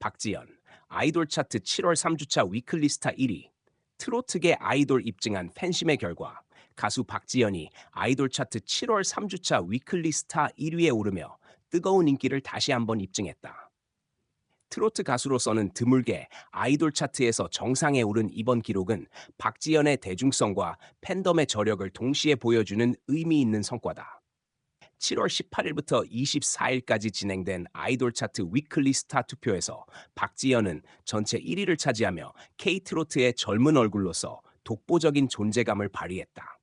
박지연, 아이돌 차트 7월 3주차 위클리 스타 1위, 트로트계 아이돌 입증한 팬심의 결과 가수 박지연이 아이돌 차트 7월 3주차 위클리 스타 1위에 오르며 뜨거운 인기를 다시 한번 입증했다. 트로트 가수로서는 드물게 아이돌 차트에서 정상에 오른 이번 기록은 박지연의 대중성과 팬덤의 저력을 동시에 보여주는 의미 있는 성과다. 7월 18일부터 24일까지 진행된 아이돌 차트 위클리 스타 투표에서 박지연은 전체 1위를 차지하며 K-트로트의 젊은 얼굴로서 독보적인 존재감을 발휘했다.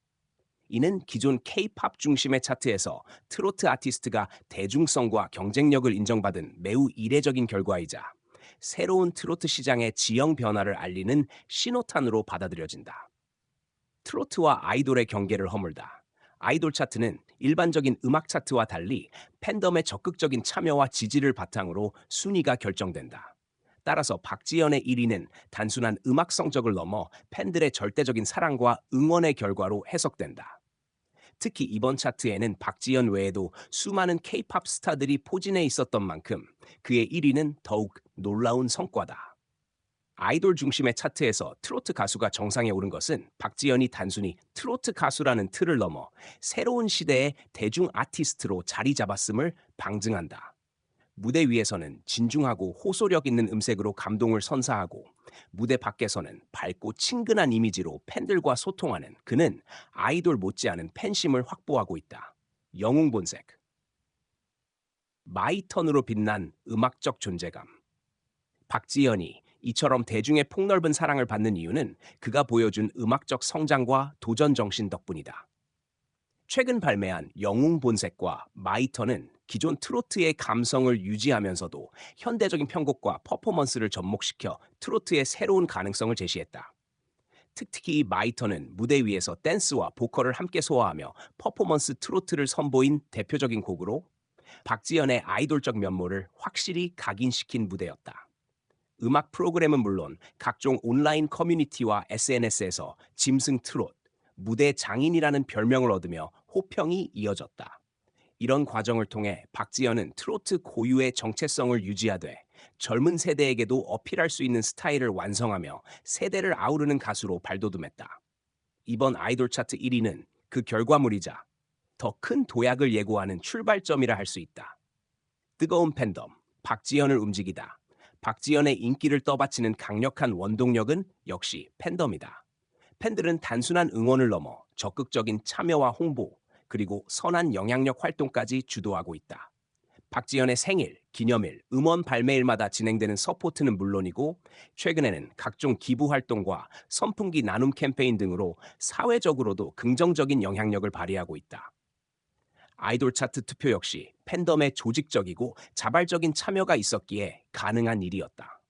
이는 기존 K-팝 중심의 차트에서 트로트 아티스트가 대중성과 경쟁력을 인정받은 매우 이례적인 결과이자 새로운 트로트 시장의 지형 변화를 알리는 신호탄으로 받아들여진다. 트로트와 아이돌의 경계를 허물다. 아이돌 차트는 일반적인 음악 차트와 달리 팬덤의 적극적인 참여와 지지를 바탕으로 순위가 결정된다. 따라서 박지연의 1위는 단순한 음악 성적을 넘어 팬들의 절대적인 사랑과 응원의 결과로 해석된다. 특히 이번 차트에는 박지연 외에도 수많은 K-팝 스타들이 포진해 있었던 만큼 그의 1위는 더욱 놀라운 성과다. 아이돌 중심의 차트에서 트로트 가수가 정상에 오른 것은 박지연이 단순히 트로트 가수라는 틀을 넘어 새로운 시대의 대중 아티스트로 자리 잡았음을 방증한다. 무대 위에서는 진중하고 호소력 있는 음색으로 감동을 선사하고 무대 밖에서는 밝고 친근한 이미지로 팬들과 소통하는 그는 아이돌 못지않은 팬심을 확보하고 있다. 영웅 본색 마이턴으로 빛난 음악적 존재감 박지연이 이처럼 대중의 폭넓은 사랑을 받는 이유는 그가 보여준 음악적 성장과 도전 정신 덕분이다. 최근 발매한 영웅 본색과 마이턴은 기존 트로트의 감성을 유지하면서도 현대적인 편곡과 퍼포먼스를 접목시켜 트로트의 새로운 가능성을 제시했다. 특히 마이턴은 무대 위에서 댄스와 보컬을 함께 소화하며 퍼포먼스 트로트를 선보인 대표적인 곡으로 박지연의 아이돌적 면모를 확실히 각인시킨 무대였다. 음악 프로그램은 물론 각종 온라인 커뮤니티와 SNS에서 짐승 트롯, 무대 장인이라는 별명을 얻으며 호평이 이어졌다. 이런 과정을 통해 박지연은 트로트 고유의 정체성을 유지하되 젊은 세대에게도 어필할 수 있는 스타일을 완성하며 세대를 아우르는 가수로 발돋움했다. 이번 아이돌 차트 1위는 그 결과물이자 더 큰 도약을 예고하는 출발점이라 할 수 있다. 뜨거운 팬덤, 박지연을 움직이다. 박지연의 인기를 떠받치는 강력한 원동력은 역시 팬덤이다. 팬들은 단순한 응원을 넘어 적극적인 참여와 홍보, 그리고 선한 영향력 활동까지 주도하고 있다. 박지연의 생일, 기념일, 음원 발매일마다 진행되는 서포트는 물론이고 최근에는 각종 기부 활동과 선풍기 나눔 캠페인 등으로 사회적으로도 긍정적인 영향력을 발휘하고 있다. 아이돌 차트 투표 역시 팬덤의 조직적이고 자발적인 참여가 있었기에 가능한 일이었다.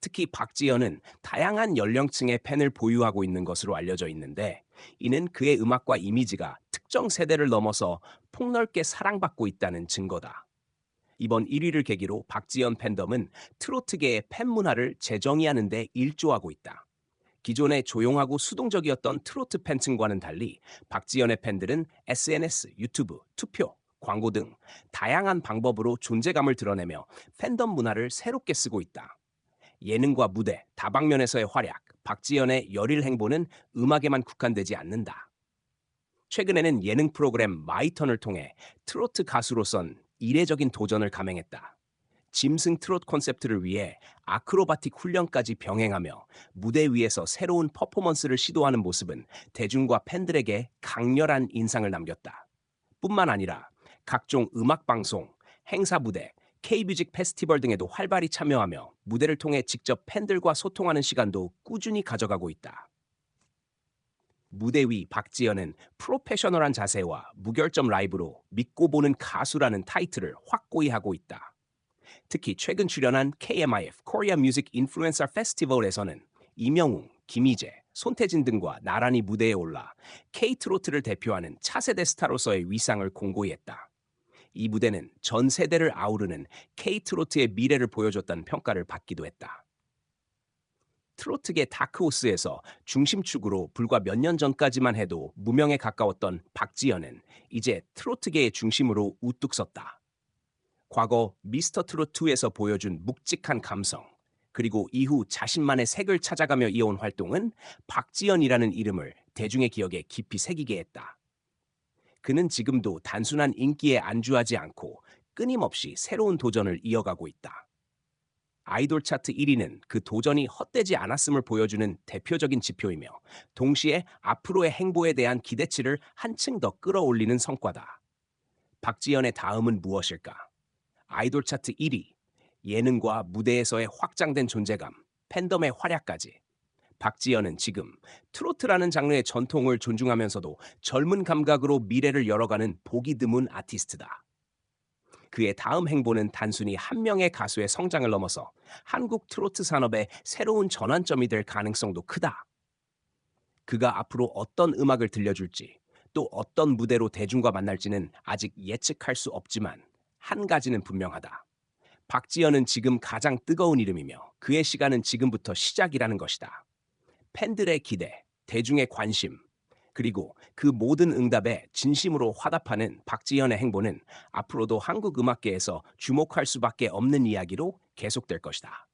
특히 박지연은 다양한 연령층의 팬을 보유하고 있는 것으로 알려져 있는데 이는 그의 음악과 이미지가 특정 세대를 넘어서 폭넓게 사랑받고 있다는 증거다. 이번 1위를 계기로 박지연 팬덤은 트로트계의 팬 문화를 재정의하는 데 일조하고 있다. 기존의 조용하고 수동적이었던 트로트 팬층과는 달리 박지연의 팬들은 SNS, 유튜브, 투표, 광고 등 다양한 방법으로 존재감을 드러내며 팬덤 문화를 새롭게 쓰고 있다. 예능과 무대, 다방면에서의 활약, 박지연의 열일 행보는 음악에만 국한되지 않는다. 최근에는 예능 프로그램 마이턴을 통해 트로트 가수로선 이례적인 도전을 감행했다. 짐승 트롯 콘셉트를 위해 아크로바틱 훈련까지 병행하며 무대 위에서 새로운 퍼포먼스를 시도하는 모습은 대중과 팬들에게 강렬한 인상을 남겼다. 뿐만 아니라 각종 음악 방송, 행사 무대, K뮤직 페스티벌 등에도 활발히 참여하며 무대를 통해 직접 팬들과 소통하는 시간도 꾸준히 가져가고 있다. 무대 위 박지연은 프로페셔널한 자세와 무결점 라이브로 믿고 보는 가수라는 타이틀을 확고히 하고 있다. 특히 최근 출연한 KMIF Korea Music Influencer Festival에서는 이명웅, 김희재, 손태진 등과 나란히 무대에 올라 K-트로트를 대표하는 차세대 스타로서의 위상을 공고히 했다. 이 무대는 전 세대를 아우르는 K-트로트의 미래를 보여줬다는 평가를 받기도 했다. 트로트계 다크호스에서 중심축으로 불과 몇 년 전까지만 해도 무명에 가까웠던 박지연은 이제 트로트계의 중심으로 우뚝 섰다. 과거 미스터 트롯2에서 보여준 묵직한 감성, 그리고 이후 자신만의 색을 찾아가며 이어온 활동은 박지연이라는 이름을 대중의 기억에 깊이 새기게 했다. 그는 지금도 단순한 인기에 안주하지 않고 끊임없이 새로운 도전을 이어가고 있다. 아이돌 차트 1위는 그 도전이 헛되지 않았음을 보여주는 대표적인 지표이며 동시에 앞으로의 행보에 대한 기대치를 한층 더 끌어올리는 성과다. 박지연의 다음은 무엇일까? 아이돌 차트 1위, 예능과 무대에서의 확장된 존재감, 팬덤의 활약까지. 박지연은 지금 트로트라는 장르의 전통을 존중하면서도 젊은 감각으로 미래를 열어가는 보기 드문 아티스트다. 그의 다음 행보는 단순히 한 명의 가수의 성장을 넘어서 한국 트로트 산업의 새로운 전환점이 될 가능성도 크다. 그가 앞으로 어떤 음악을 들려줄지, 또 어떤 무대로 대중과 만날지는 아직 예측할 수 없지만 한 가지는 분명하다. 박지연은 지금 가장 뜨거운 이름이며 그의 시간은 지금부터 시작이라는 것이다. 팬들의 기대, 대중의 관심, 그리고 그 모든 응답에 진심으로 화답하는 박지현의 행보는 앞으로도 한국 음악계에서 주목할 수밖에 없는 이야기로 계속될 것이다.